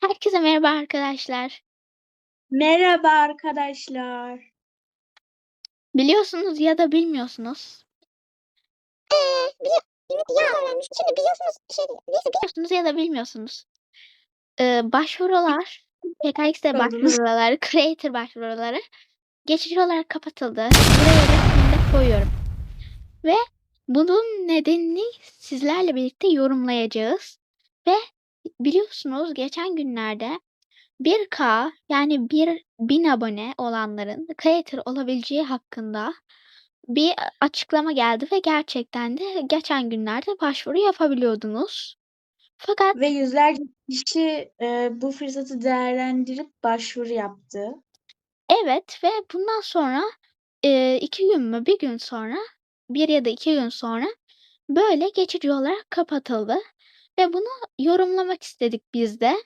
Herkese merhaba arkadaşlar. Merhaba arkadaşlar. Biliyorsunuz ya da bilmiyorsunuz. Eee, biliyor ya öğrenmiş. Şimdi biliyorsunuz şey. Neyse Biliyorsunuz ya da bilmiyorsunuz. Ee, başvurular, PKX'de başvuruları, Creator başvuruları geçici olarak kapatıldı. Buraya resmini de koyuyorum. Ve bunun nedenini sizlerle birlikte yorumlayacağız. Ve biliyorsunuz geçen günlerde 1K yani 1 bin abone olanların creator olabileceği hakkında bir açıklama geldi ve gerçekten de geçen günlerde başvuru yapabiliyordunuz. Fakat Ve yüzlerce kişi e, bu fırsatı değerlendirip başvuru yaptı. evet ve bundan sonra e, iki gün mü bir gün sonra bir ya da iki gün sonra böyle geçici olarak kapatıldı. Ve bunu yorumlamak istedik biz de.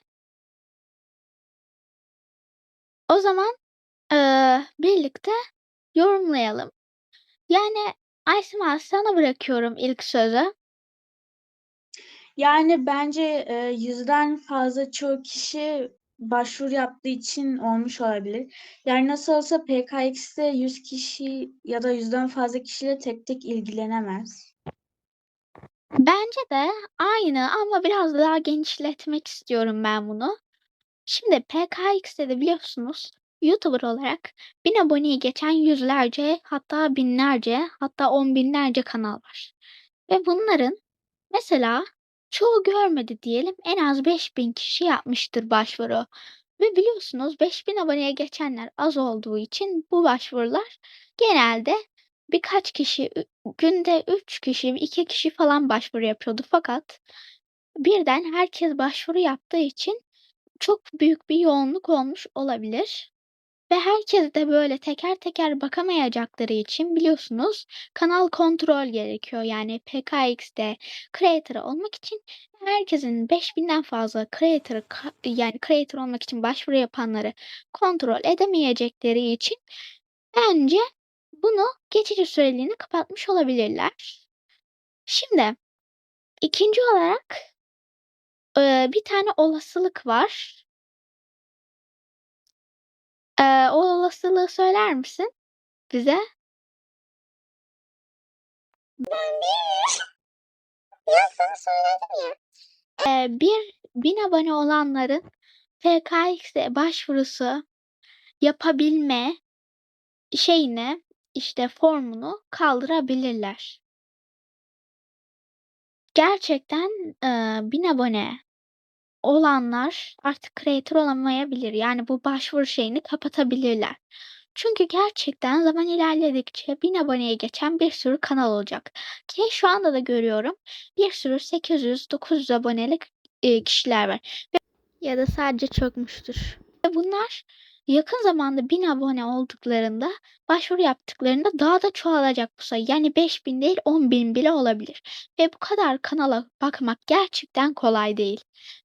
O zaman eee, birlikte yorumlayalım. Yani Aysima sana bırakıyorum ilk sözü. Yani bence e, yüzden fazla çoğu kişi başvuru yaptığı için olmuş olabilir. Yani nasıl olsa PKX'de 100 kişi ya da yüzden fazla kişiyle tek tek ilgilenemez. Bence de aynı ama biraz daha genişletmek istiyorum ben bunu. Şimdi PKX'de de biliyorsunuz YouTuber olarak bin aboneyi geçen yüzlerce hatta binlerce hatta on binlerce kanal var. Ve bunların mesela çoğu görmedi diyelim en az 5000 kişi yapmıştır başvuru. Ve biliyorsunuz 5000 aboneye geçenler az olduğu için bu başvurular genelde birkaç kişi günde 3 kişi 2 kişi falan başvuru yapıyordu fakat birden herkes başvuru yaptığı için çok büyük bir yoğunluk olmuş olabilir. Ve herkes de böyle teker teker bakamayacakları için biliyorsunuz kanal kontrol gerekiyor. Yani PKX'de creator olmak için herkesin 5000'den fazla creator yani creator olmak için başvuru yapanları kontrol edemeyecekleri için bence bunu geçici süreliğine kapatmış olabilirler. Şimdi ikinci olarak eee, bir tane olasılık var. Eee, o olasılığı söyler misin bize? ben bilmiyorum. Ya sana söyledim ya. Eee, bir bin abone olanların PKX'e başvurusu yapabilme şeyini işte formunu kaldırabilirler. Gerçekten eee bin abone olanlar artık creator olamayabilir. Yani bu başvuru şeyini kapatabilirler. Çünkü gerçekten zaman ilerledikçe 1000 aboneye geçen bir sürü kanal olacak. Ki şu anda da görüyorum bir sürü 800-900 abonelik e, kişiler var. Ya da sadece çökmüştür. Bunlar yakın zamanda 1000 abone olduklarında başvuru yaptıklarında daha da çoğalacak bu sayı. Yani 5000 değil 10.000 bile olabilir. Ve bu kadar kanala bakmak gerçekten kolay değil.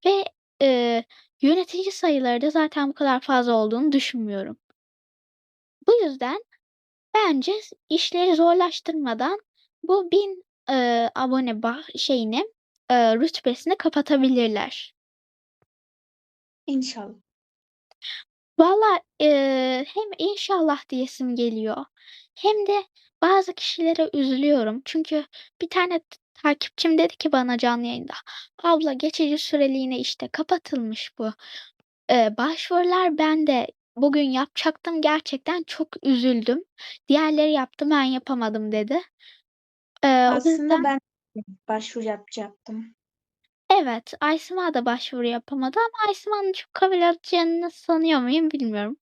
Ve e, yönetici sayıları da zaten bu kadar fazla olduğunu düşünmüyorum. Bu yüzden bence işleri zorlaştırmadan bu 1000 e, abone şeyini e, rütbesini kapatabilirler. İnşallah. Valla eee, hem inşallah diyesim geliyor hem de bazı kişilere üzülüyorum. Çünkü bir tane t- takipçim dedi ki bana canlı yayında abla geçici süreliğine işte kapatılmış bu eee, başvurular ben de bugün yapacaktım gerçekten çok üzüldüm. Diğerleri yaptı ben yapamadım dedi. Eee, o Aslında yüzden ben başvuru yapacaktım. Evet Aysima da başvuru yapamadı ama Aysima'nın çok kabul edeceğini sanıyor muyum bilmiyorum.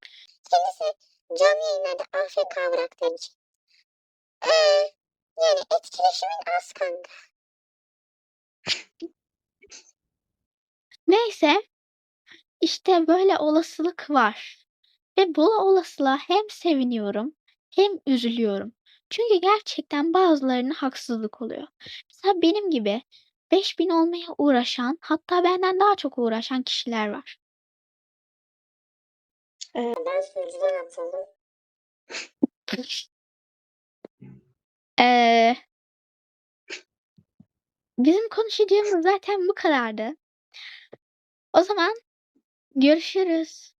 Kendisi canlı yayınlarda AFK bıraktığı için. Eee, yani etkileşimin az kanka. Neyse işte böyle olasılık var. Ve bu olasılığa hem seviniyorum hem üzülüyorum. Çünkü gerçekten bazılarına haksızlık oluyor. Mesela benim gibi 5000 olmaya uğraşan hatta benden daha çok uğraşan kişiler var. Ben sunucudan atıldım. Ee, bizim konuşacağımız zaten bu kadardı. O zaman Görüşürüz.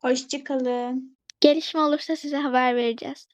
Hoşçakalın. Gelişme olursa size haber vereceğiz.